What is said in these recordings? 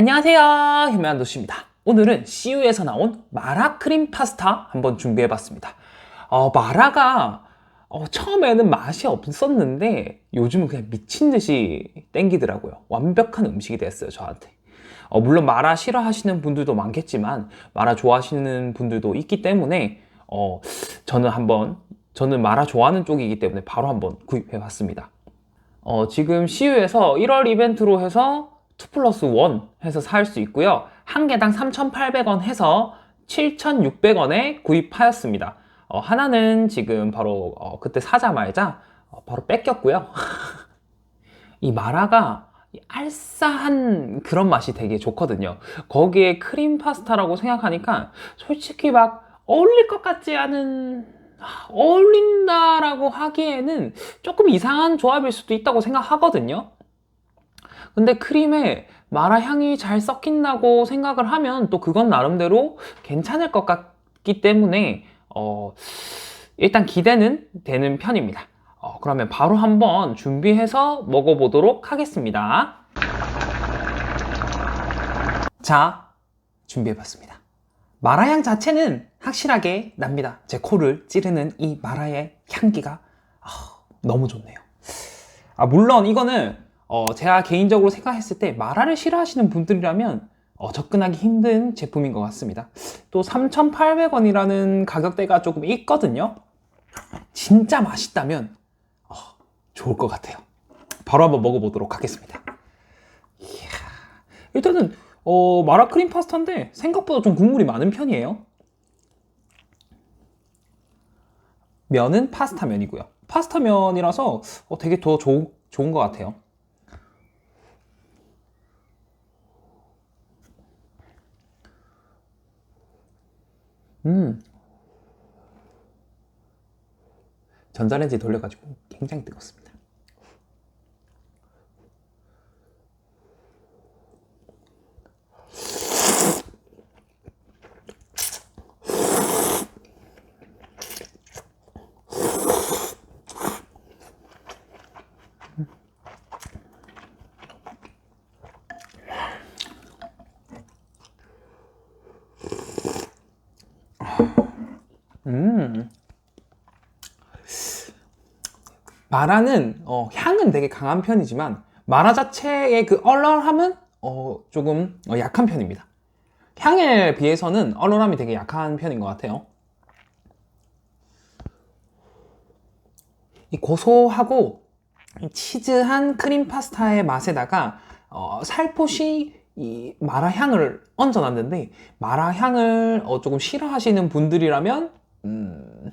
안녕하세요. 현면도시입니다. 오늘은 CU에서 나온 마라 크림 파스타 한번 준비해 봤습니다. 어, 마라가 어, 처음에는 맛이 없었는데 요즘은 그냥 미친 듯이 땡기더라고요. 완벽한 음식이 됐어요, 저한테. 어, 물론 마라 싫어하시는 분들도 많겠지만 마라 좋아하시는 분들도 있기 때문에 어, 저는 한번 저는 마라 좋아하는 쪽이기 때문에 바로 한번 구입해 봤습니다. 어, 지금 CU에서 1월 이벤트로 해서 2 플러스 1 해서 살 수 있고요. 한 개당 3,800원 해서 7,600원에 구입하였습니다. 어, 하나는 지금 바로 어, 그때 사자마자 어, 바로 뺏겼고요. 이 마라가 이 알싸한 그런 맛이 되게 좋거든요. 거기에 크림 파스타라고 생각하니까 솔직히 막 어울릴 것 같지 않은 아, 어울린다라고 하기에는 조금 이상한 조합일 수도 있다고 생각하거든요. 근데 크림에 마라 향이 잘 섞인다고 생각을 하면 또 그건 나름대로 괜찮을 것 같기 때문에 어, 일단 기대는 되는 편입니다. 어, 그러면 바로 한번 준비해서 먹어보도록 하겠습니다. 자, 준비해봤습니다. 마라향 자체는 확실하게 납니다. 제 코를 찌르는 이 마라의 향기가 아, 너무 좋네요. 아, 물론 이거는 어, 제가 개인적으로 생각했을 때 마라를 싫어하시는 분들이라면 어, 접근하기 힘든 제품인 것 같습니다. 또 3,800원이라는 가격대가 조금 있거든요. 진짜 맛있다면 어, 좋을 것 같아요. 바로 한번 먹어보도록 하겠습니다. 이야, 일단은 어, 마라 크림 파스타인데 생각보다 좀 국물이 많은 편이에요. 면은 파스타 면이고요. 파스타 면이라서 어, 되게 더 좋, 좋은 것 같아요. 음. 전자레인지 돌려가지고 굉장히 뜨겁습니다. 음. 마라는 어, 향은 되게 강한 편이지만 마라 자체의 그 얼얼함은 어, 조금 어, 약한 편입니다. 향에 비해서는 얼얼함이 되게 약한 편인 것 같아요. 이 고소하고 치즈한 크림 파스타의 맛에다가 어, 살포시 이 마라 향을 얹어놨는데 마라 향을 어, 조금 싫어하시는 분들이라면 음,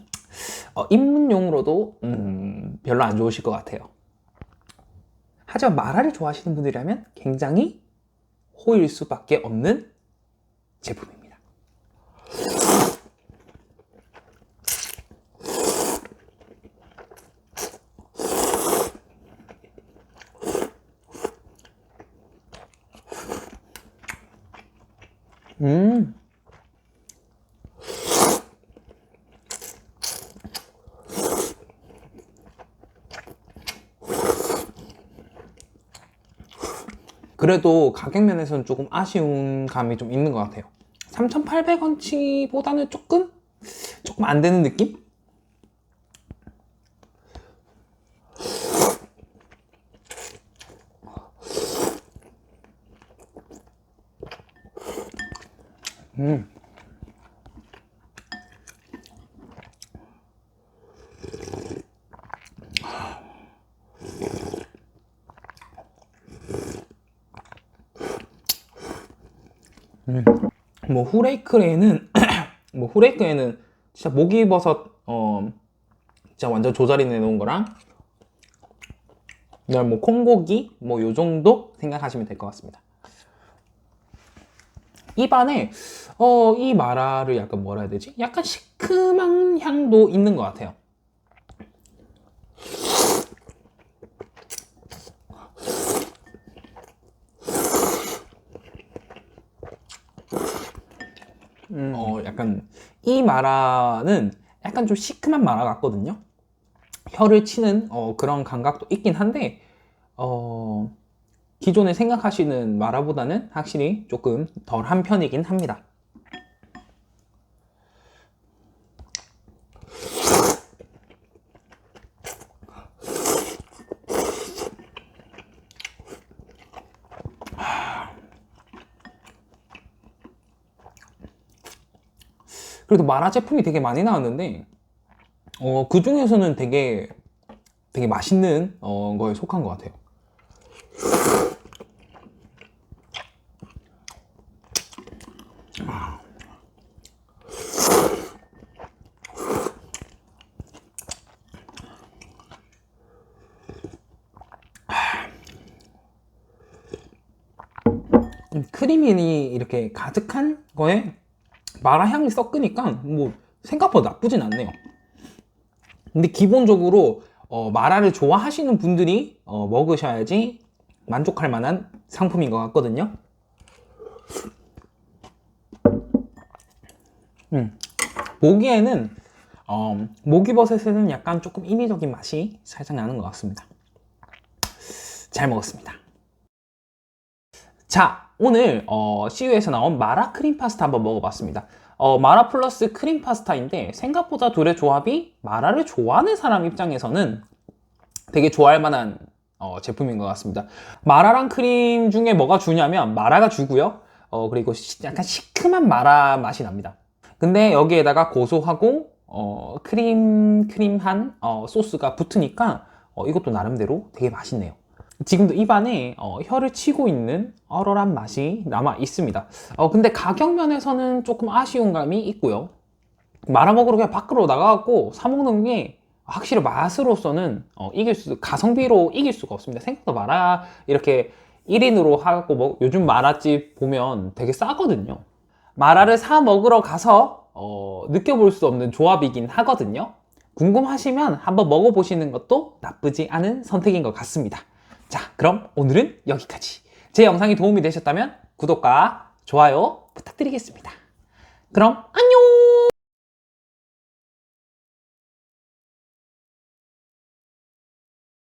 어, 입문용으로도 음, 별로 안 좋으실 것 같아요. 하지만 마라를 좋아하시는 분들이라면 굉장히 호일 수밖에 없는 제품입니다. 음. 그래도 가격 면에서는 조금 아쉬운 감이 좀 있는 것 같아요. 3,800원치보다는 조금 조금 안 되는 느낌? 음. 음. 뭐 후레이크에는 뭐 후레이크에는 진짜 목이버섯 어 진짜 완전 조자리 내놓은 거랑 그다음 뭐 콩고기 뭐 요 정도 생각하시면 될 것 같습니다. 입안에 어 이 마라를 약간 뭐라 해야 되지? 약간 시큼한 향도 있는 것 같아요. 음, 어, 약간 이 마라는 약간 좀 시큼한 마라 같거든요. 혀를 치는 어, 그런 감각도 있긴 한데 어, 기존에 생각하시는 마라보다는 확실히 조금 덜 한 편이긴 합니다. 그래도 마라 제품이 되게 많이 나왔는데 어, 그 중에서는 되게 되게 맛있는 어, 거에 속한 것 같아요. 음, 크리미 이렇게 가득한 거에 마라 향이 섞으니까 뭐 생각보다 나쁘진 않네요. 근데 기본적으로 어, 마라를 좋아하시는 분들이 어, 먹으셔야지 만족할 만한 상품인 것 같거든요. 음, 보기에는 어, 모기버섯에는 약간 조금 인위적인 맛이 살짝 나는 것 같습니다. 잘 먹었습니다. 자, 오늘 어, CU에서 나온 마라 크림 파스타 한번 먹어봤습니다. 어, 마라 플러스 크림 파스타인데 생각보다 둘의 조합이 마라를 좋아하는 사람 입장에서는 되게 좋아할 만한 어, 제품인 것 같습니다. 마라랑 크림 중에 뭐가 주냐면 마라가 주고요. 어, 그리고 시- 약간 시큼한 마라 맛이 납니다. 근데 여기에다가 고소하고 어, 크림 크림한 어, 소스가 붙으니까 어, 이것도 나름대로 되게 맛있네요. 지금도 입안에 어, 혀를 치고 있는 얼얼한 맛이 남아 있습니다. 어, 근데 가격 면에서는 조금 아쉬운 감이 있고요. 말아먹으러 그냥 밖으로 나가갖고 사먹는 게 확실히 맛으로서는 어, 이길 수, 가성비로 이길 수가 없습니다. 생각보다 마라 이렇게 1인으로 하고 뭐 요즘 마라집 보면 되게 싸거든요. 마라를 사 먹으러 가서 어, 느껴볼 수 없는 조합이긴 하거든요. 궁금하시면 한번 먹어보시는 것도 나쁘지 않은 선택인 것 같습니다. 자, 그럼 오늘은 여기까지. 제 영상이 도움이 되셨다면 구독과 좋아요 부탁드리겠습니다. 그럼 안녕!